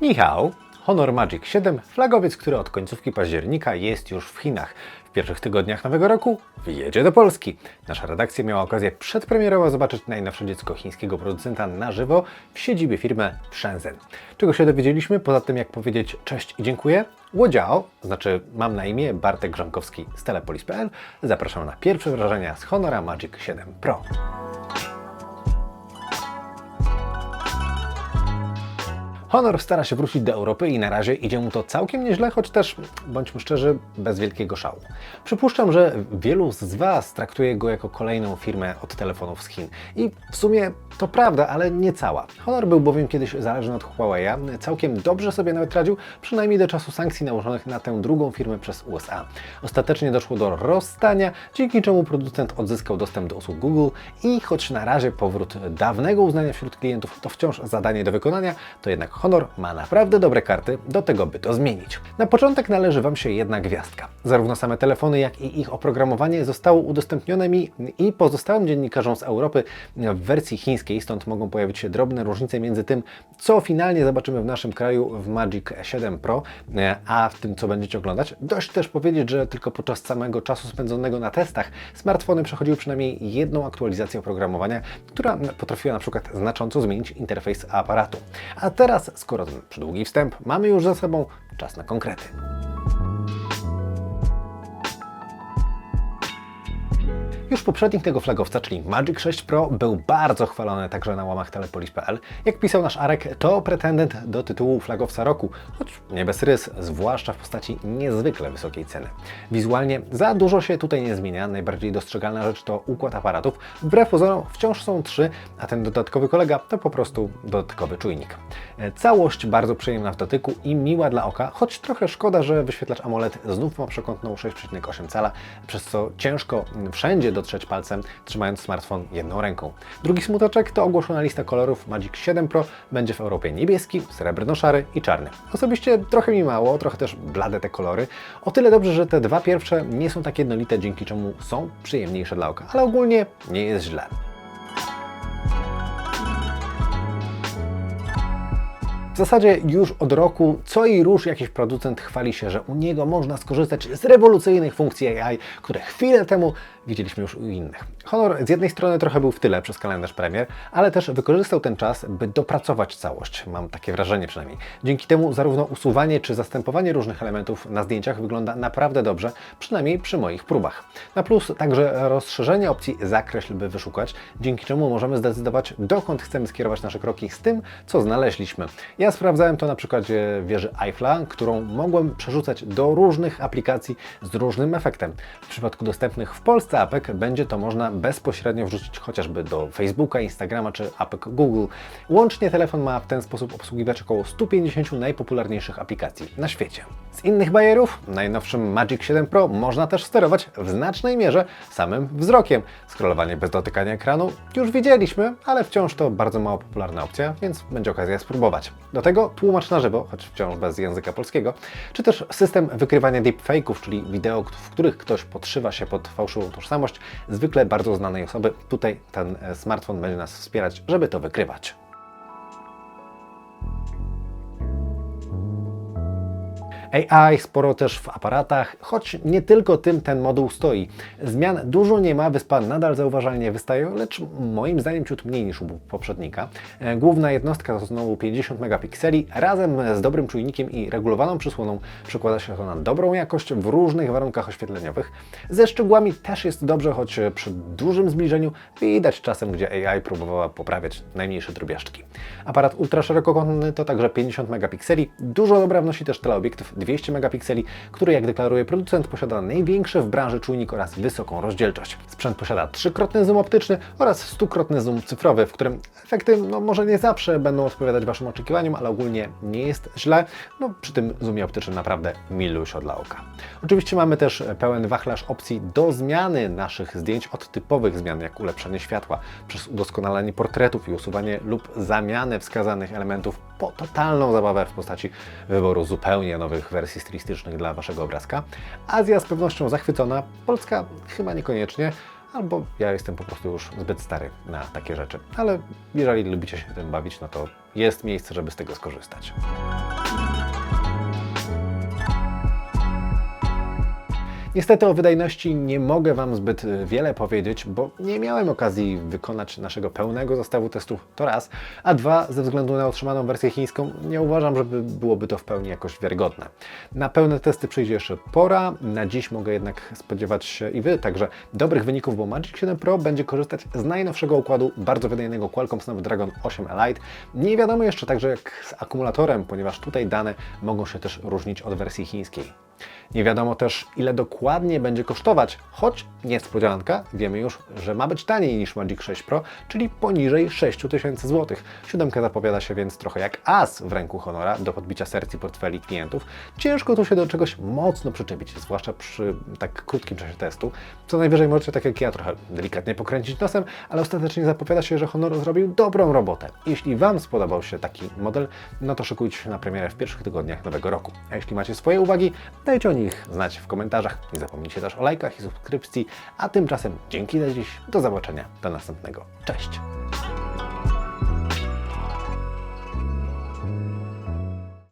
Ni hao, Honor Magic 7, flagowiec, który od końcówki października jest już w Chinach. W pierwszych tygodniach nowego roku wyjedzie do Polski. Nasza redakcja miała okazję przedpremierowo zobaczyć najnowsze dziecko chińskiego producenta na żywo w siedzibie firmy Shenzhen. Czego się dowiedzieliśmy? Poza tym, jak powiedzieć cześć i dziękuję, Łodziao, znaczy mam na imię Bartek Grzankowski z Telepolis.pl, zapraszam na pierwsze wrażenia z Honora Magic 7 Pro. Honor stara się wrócić do Europy i na razie idzie mu to całkiem nieźle, choć też, bądźmy szczerzy, bez wielkiego szału. Przypuszczam, że wielu z Was traktuje go jako kolejną firmę od telefonów z Chin. I w sumie to prawda, ale nie cała. Honor był bowiem kiedyś zależny od Huawei'a, całkiem dobrze sobie nawet radził, przynajmniej do czasu sankcji nałożonych na tę drugą firmę przez USA. Ostatecznie doszło do rozstania, dzięki czemu producent odzyskał dostęp do usług Google i choć na razie powrót dawnego uznania wśród klientów to wciąż zadanie do wykonania, to jednak Honor ma naprawdę dobre karty do tego, by to zmienić. Na początek należy Wam się jedna gwiazdka. Zarówno same telefony, jak i ich oprogramowanie zostało udostępnione mi i pozostałym dziennikarzom z Europy w wersji chińskiej, stąd mogą pojawić się drobne różnice między tym, co finalnie zobaczymy w naszym kraju w Magic 7 Pro, a w tym, co będziecie oglądać. Dość też powiedzieć, że tylko podczas samego czasu spędzonego na testach smartfony przechodziły przynajmniej jedną aktualizację oprogramowania, która potrafiła na przykład znacząco zmienić interfejs aparatu. A teraz, skoro ten przydługi wstęp mamy już za sobą, czas na konkrety. Już poprzednik tego flagowca, czyli Magic 6 Pro, był bardzo chwalony także na łamach telepolis.pl. Jak pisał nasz Arek, to pretendent do tytułu flagowca roku, choć nie bez rys, zwłaszcza w postaci niezwykle wysokiej ceny. Wizualnie za dużo się tutaj nie zmienia, najbardziej dostrzegalna rzecz to układ aparatów. Wbrew pozorom wciąż są trzy, a ten dodatkowy kolega to po prostu dodatkowy czujnik. E, Całość bardzo przyjemna w dotyku i miła dla oka, choć trochę szkoda, że wyświetlacz AMOLED znów ma przekątną 6,8 cala, przez co ciężko wszędzie dotrzeć palcem, trzymając smartfon jedną ręką. Drugi smuteczek to ogłoszona lista kolorów Magic 7 Pro będzie w Europie niebieski, srebrno-szary i czarny. Osobiście trochę mi mało, trochę też blade te kolory. O tyle dobrze, że te dwa pierwsze nie są tak jednolite, dzięki czemu są przyjemniejsze dla oka, ale ogólnie nie jest źle. W zasadzie już od roku co i róż jakiś producent chwali się, że u niego można skorzystać z rewolucyjnych funkcji AI, które chwilę temu widzieliśmy już u innych. Honor z jednej strony trochę był w tyle przez kalendarz premier, ale też wykorzystał ten czas, by dopracować całość. Mam takie wrażenie przynajmniej. Dzięki temu zarówno usuwanie czy zastępowanie różnych elementów na zdjęciach wygląda naprawdę dobrze, przynajmniej przy moich próbach. Na plus także rozszerzenie opcji zakreśl, by wyszukać, dzięki czemu możemy zdecydować, dokąd chcemy skierować nasze kroki z tym, co znaleźliśmy. Ja sprawdzałem to na przykładzie wieży Eiffla, którą mogłem przerzucać do różnych aplikacji z różnym efektem. W przypadku dostępnych w Polsce apek będzie to można bezpośrednio wrzucić chociażby do Facebooka, Instagrama czy apek Google. Łącznie telefon ma w ten sposób obsługiwać około 150 najpopularniejszych aplikacji na świecie. Z innych bajerów, najnowszym Magic 7 Pro można też sterować w znacznej mierze samym wzrokiem. Scrollowanie bez dotykania ekranu już widzieliśmy, ale wciąż to bardzo mało popularna opcja, więc będzie okazja spróbować. Do tego tłumacz na żywo, choć wciąż bez języka polskiego, czy też system wykrywania deepfake'ów, czyli wideo, w których ktoś podszywa się pod fałszywą tożsamość zwykle bardzo znanej osoby. Tutaj ten e, smartfon będzie nas wspierać, żeby to wykrywać. AI sporo też w aparatach, choć nie tylko tym ten moduł stoi. Zmian dużo nie ma, wyspa nadal zauważalnie wystaje, lecz moim zdaniem ciut mniej niż u poprzednika. E, Główna jednostka to znowu 50 megapikseli, razem z dobrym czujnikiem i regulowaną przysłoną przekłada się to na dobrą jakość w różnych warunkach oświetleniowych. Ze szczegółami też jest dobrze, choć przy dużym zbliżeniu widać czasem, gdzie AI próbowała poprawiać najmniejsze drobiażdżki. Aparat ultraszerokokątny to także 50 megapikseli, dużo dobra wnosi też teleobiektyw 200 megapikseli, który jak deklaruje producent posiada największy w branży czujnik oraz wysoką rozdzielczość. Sprzęt posiada trzykrotny zoom optyczny oraz stukrotny zoom cyfrowy, w którym efekty no, może nie zawsze będą odpowiadać Waszym oczekiwaniom, ale ogólnie nie jest źle. No, przy tym zoomie optycznym naprawdę milusio dla oka. Oczywiście mamy też pełen wachlarz opcji do zmiany naszych zdjęć od typowych zmian, jak ulepszenie światła, przez udoskonalenie portretów i usuwanie lub zamianę wskazanych elementów po totalną zabawę w postaci wyboru zupełnie nowych wersji stylistycznych dla Waszego obrazka. Azja z pewnością zachwycona, Polska chyba niekoniecznie, albo ja jestem po prostu już zbyt stary na takie rzeczy. Ale jeżeli lubicie się tym bawić, no to jest miejsce, żeby z tego skorzystać. Niestety o wydajności nie mogę Wam zbyt y, wiele powiedzieć, bo nie miałem okazji wykonać naszego pełnego zestawu testów to raz, a dwa, ze względu na otrzymaną wersję chińską, nie uważam, żeby byłoby to w pełni jakoś wiarygodne. Na pełne testy przyjdzie jeszcze pora, na dziś mogę jednak spodziewać się i Wy także dobrych wyników, bo Magic 7 Pro będzie korzystać z najnowszego układu bardzo wydajnego Qualcomm Snapdragon 8 Elite. Nie wiadomo jeszcze także jak z akumulatorem, ponieważ tutaj dane mogą się też różnić od wersji chińskiej. Nie wiadomo też, ile dokładnie będzie kosztować, choć niespodzianka, wiemy już, że ma być taniej niż Magic 6 Pro, czyli poniżej 6000 zł. Siódemka zapowiada się więc trochę jak as w ręku Honora do podbicia serc portfeli klientów. Ciężko tu się do czegoś mocno przyczepić, zwłaszcza przy tak krótkim czasie testu. Co najwyżej możecie, tak jak ja, trochę delikatnie pokręcić nosem, ale ostatecznie zapowiada się, że Honor zrobił dobrą robotę. Jeśli Wam spodobał się taki model, no to szykujcie się na premierę w pierwszych tygodniach nowego roku. A jeśli macie swoje uwagi, dajcie o nich znać w komentarzach. Nie zapomnijcie też o lajkach i subskrypcji. A tymczasem dzięki za dziś. Do zobaczenia. Do następnego. Cześć!